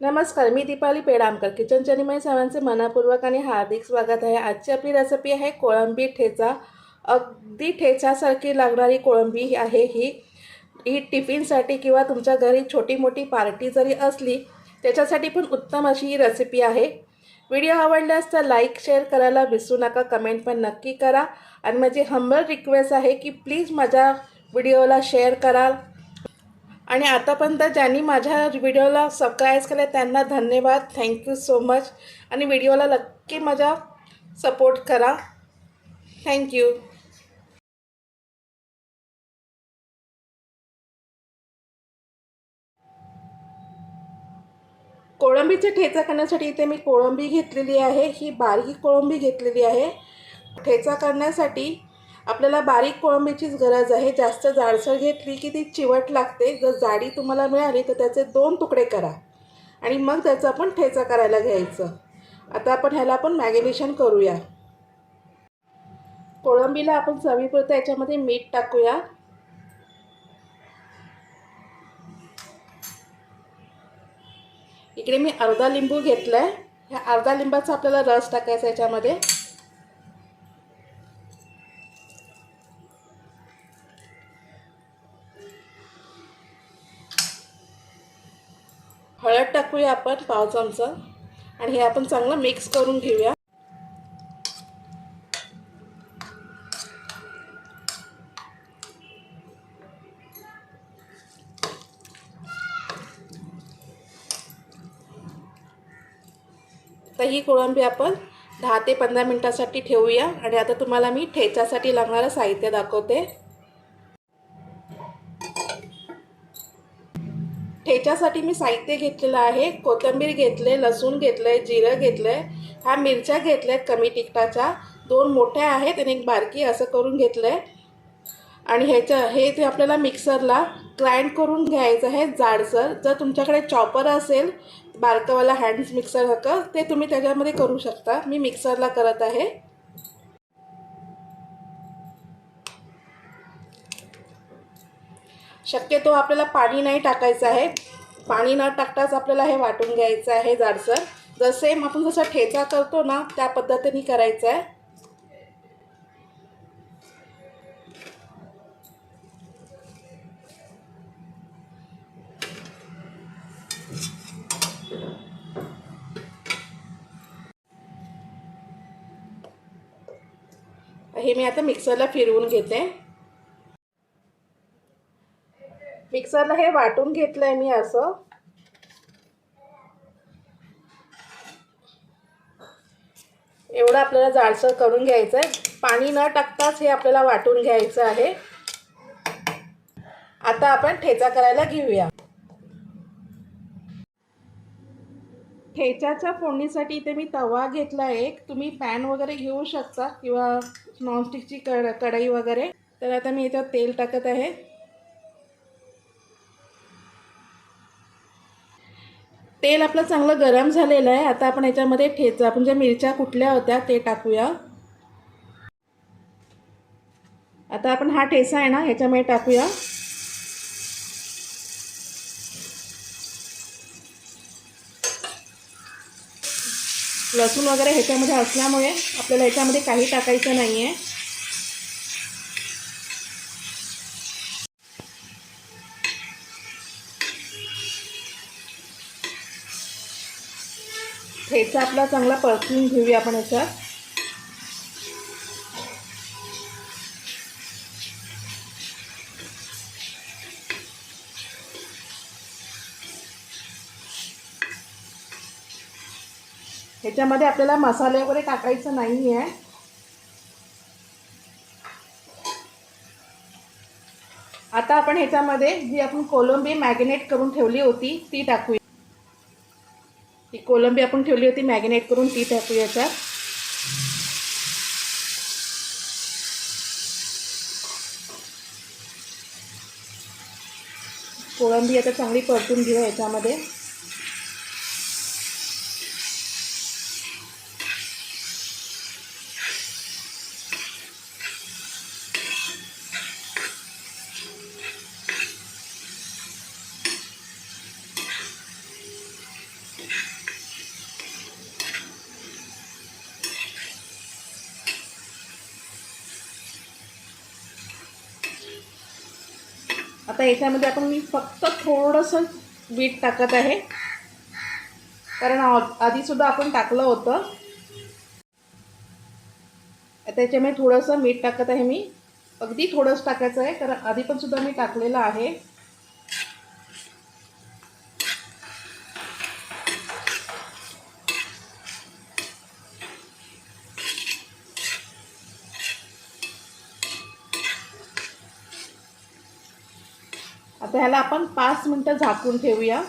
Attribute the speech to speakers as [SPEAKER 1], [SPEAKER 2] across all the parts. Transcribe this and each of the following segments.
[SPEAKER 1] नमस्कार मी दीपाली पेडामकर. किचन चनिमय सर्वांचे मनापूर्वक आणि हार्दिक स्वागत आहे. आजची आपली रेसिपी आहे कोळंबी ठेचा. अगदी ठेच्यासारखी लागणारी कोळंबी आहे ही. ही टिफिनसाठी किंवा तुमच्या घरी छोटी मोठी पार्टी जरी असली त्याच्यासाठी पण उत्तम अशी ही रेसिपी आहे. व्हिडिओ आवडल्यास तर लाईक शेअर करायला विसरू नका. कमेंट पण नक्की करा. आणि माझी हंबल रिक्वेस्ट आहे की प्लीज माझ्या व्हिडिओला शेअर करा. आणि आतापर्यंत ज्यांनी माझ्या व्हिडिओला सबस्क्राईब केलं त्यांना धन्यवाद. थँक्यू सो मच आणि व्हिडिओला नक्की माझा सपोर्ट करा. थँक्यू कोळंबीचे ठेचा करण्यासाठी इथे मी कोळंबी घेतलेली आहे. ही बारीक कोळंबी घेतलेली आहे. ठेचा करण्यासाठी आपल्याला बारीक कोळंबीचीच गरज आहे. जास्त जाडसर घेतली की ती चिवट लागते. जर जाडी तुम्हाला मिळाली तर त्याचे दोन तुकडे करा. आणि मग त्याचं आपण ठेचा करायला घ्यायचं. आता आपण ह्याला आपण मॅगिनेशन करूया. कोळंबीला आपण चवीपुरतं याच्यामध्ये मीठ टाकूया. इकडे मी अर्धा लिंबू घेतला आहे ह्या अर्धा लिंबाचा आपल्याला रस टाकायचा याच्यामध्ये. टाकूया आपण पाव चमचा. आणि हे आपण चांगलं मिक्स करून घेऊया. तर ही कोळंबी आपण दहा ते पंधरा मिनटासाठी ठेवूया. आणि आता तुम्हाला मी ठेच्यासाठी लागणारं साहित्य दाखवते. याच्यासाठी मी साहित्य घेतलेलं आहे. कोथिंबीर घेतले लसूण घेतलं आहे जिरं घेतलं आहे ह्या मिरच्या घेतल्या आहेत कमी तिखटाच्या. दोन मोठ्या आहेत आणि एक बारकी असं करून घेतलं आहे आणि ह्याच्या हे ते आपल्याला मिक्सरला ग्राइंड करून घ्यायचं आहे जाडसर. जर तुमच्याकडे चॉपर असेल बारकंवाला हँड्स मिक्सर हकं ते तुम्ही त्याच्यामध्ये करू शकता. मी मिक्सरला करत आहे. शक्यतो आपल्याला पाणी नाही टाकायचं आहे. पाणी न टाकताच आपल्याला हे वाटून घ्यायचं आहे जाडसर. जर सेम आपण जसा ठेचा करतो ना त्या पद्धतीने करायचं आहे. हे मी आता मिक्सरला फिरवून घेते. मिक्सरला हे वाटून घेतलंय मी असं. एवढं आपल्याला जाडसर करून घ्यायचं आहे पाणी न टाकताच हे आपल्याला वाटून घ्यायचं आहे. आता आपण ठेचा करायला घेऊया. ठेच्याच्या फोडणीसाठी इथे मी तवा घेतला एक. तुम्ही पॅन वगैरे घेऊ शकता किंवा नॉनस्टिकची कड कढई वगैरे. तर आता मी याच्यात तेल टाकत आहे. तेल आपलं चांगलं गरम झालेलं आहे. आता आपण याच्यामध्ये ठेचा. आपण ज्या मिरच्या कुठल्या होत्या ते टाकूया. आता आपण हा ठेचा आहे ना ह्याच्यामध्ये टाकूया. लसूण वगैरे ह्याच्यामध्ये असल्यामुळे आपल्याला ह्याच्यामध्ये काही टाकायचं नाही आहे ठेचा आपला चांगला परतून घेऊया आपण ह्याच्यात ह्याच्यामध्ये आपल्याला मसाले वगैरे टाकायचं नाही आहे आता आपण ह्याच्यामध्ये जी आपण कोलंबी मॅगिनेट करून ठेवली होती ती टाकूया. ही कोलंबी आपण ठेवली होती मॅगिनेट करून ती टाकू याच्यात. कोळंबी आता चांगली परतून घेऊ याच्यामध्ये. आता याच्यामध्ये आपण मी फक्त थोडंसं मीठ टाकत आहे. कारण आधीसुद्धा आपण टाकलं होतं. आता याच्यामध्ये थोडंसं मीठ टाकत आहे मी. अगदी थोडंसं टाकायचं आहे कारण आधी पण सुद्धा मी टाकलेलं आहे. आता ह्याला आपण पाच मिनटं झाकून ठेवूया.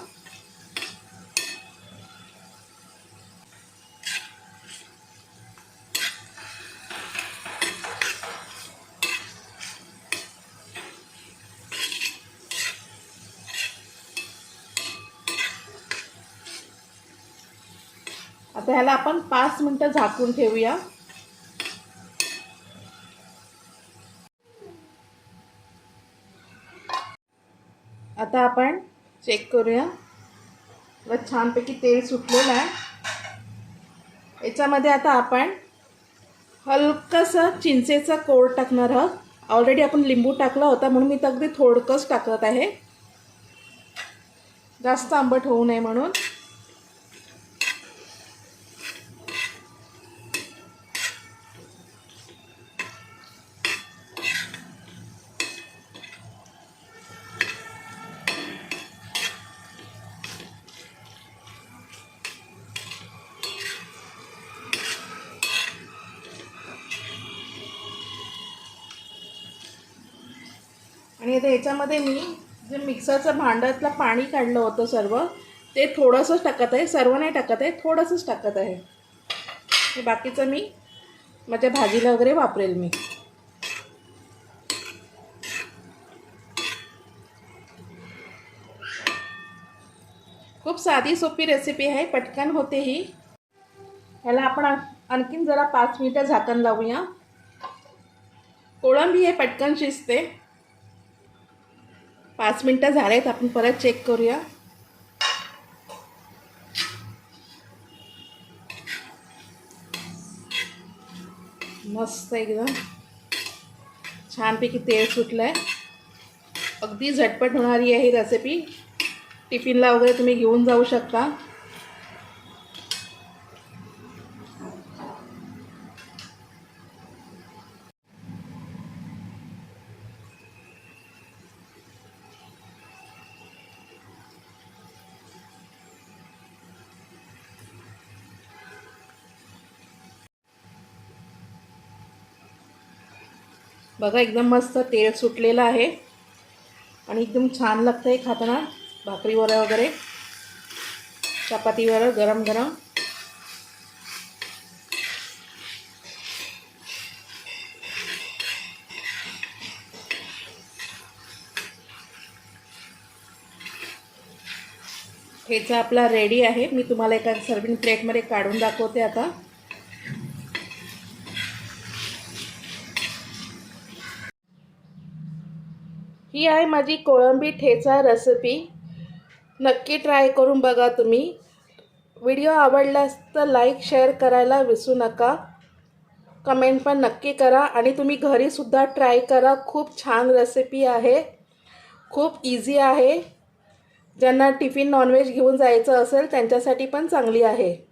[SPEAKER 1] आता ह्याला आपण पाच मिनटं झाकून ठेवूया. आता आपण चेक करूया. व छानपैकी तेल सुटलेलं आहे. याच्यामध्ये आता आपण हलकंसं चिंचेचा कोळ टाकणार आहोत. ऑलरेडी आपण लिंबू टाकला होता म्हणून मी तर अगदी थोडकंच टाकत आहे. जास्त आंबट होऊ नये म्हणून. आणि आता याच्यामध्ये मी जे मिक्सरचं भांड्यातलं पाणी काढलं होतं सर्व ते थोडंसंच टाकत आहे. सर्व नाही टाकत आहे थोडंसंच टाकत आहे. हे बाकीचं मी माझ्या भाजीला वगैरे वापरेल मी. खूप साधी सोपी रेसिपी आहे पटकन होते ही. ह्याला आपण आणखीन जरा पाच मिनटं झाकण लावूया. कोळंबी हे पटकन शिजते. पाच मिनटं झालेत आपण परत चेक करूया. मस्त एकदम. छानपैकी तेल सुटलं आहे अगदी झटपट होणारी आहे ही रेसिपी टिफिनला वगैरे तुम्ही घेऊन जाऊ शकता. बघा एकदम मस्त तेल सुटलेलं आहे. आणि एकदम छान लागतं आहे खाताना भाकरीवर वगैरे. चपातीवर गरम गरम. ठेचा आपला रेडी आहे मी तुम्हाला एका सर्विंग प्लेटमध्ये काढून दाखवते आता. ही आहे माझी कोळंबी ठेचा रेसिपी नक्की ट्राय करून बघा तुम्ही. व्हिडिओ आवडल्यास तर लाईक शेअर करायला विसरू नका. कमेंट पण नक्की करा आणि तुम्ही घरीसुद्धा ट्राय करा. खूप छान रेसिपी आहे. खूप इझी आहे. ज्यांना टिफिन नॉनव्हेज घेऊन जायचं असेल त्यांच्यासाठी पण चांगली आहे.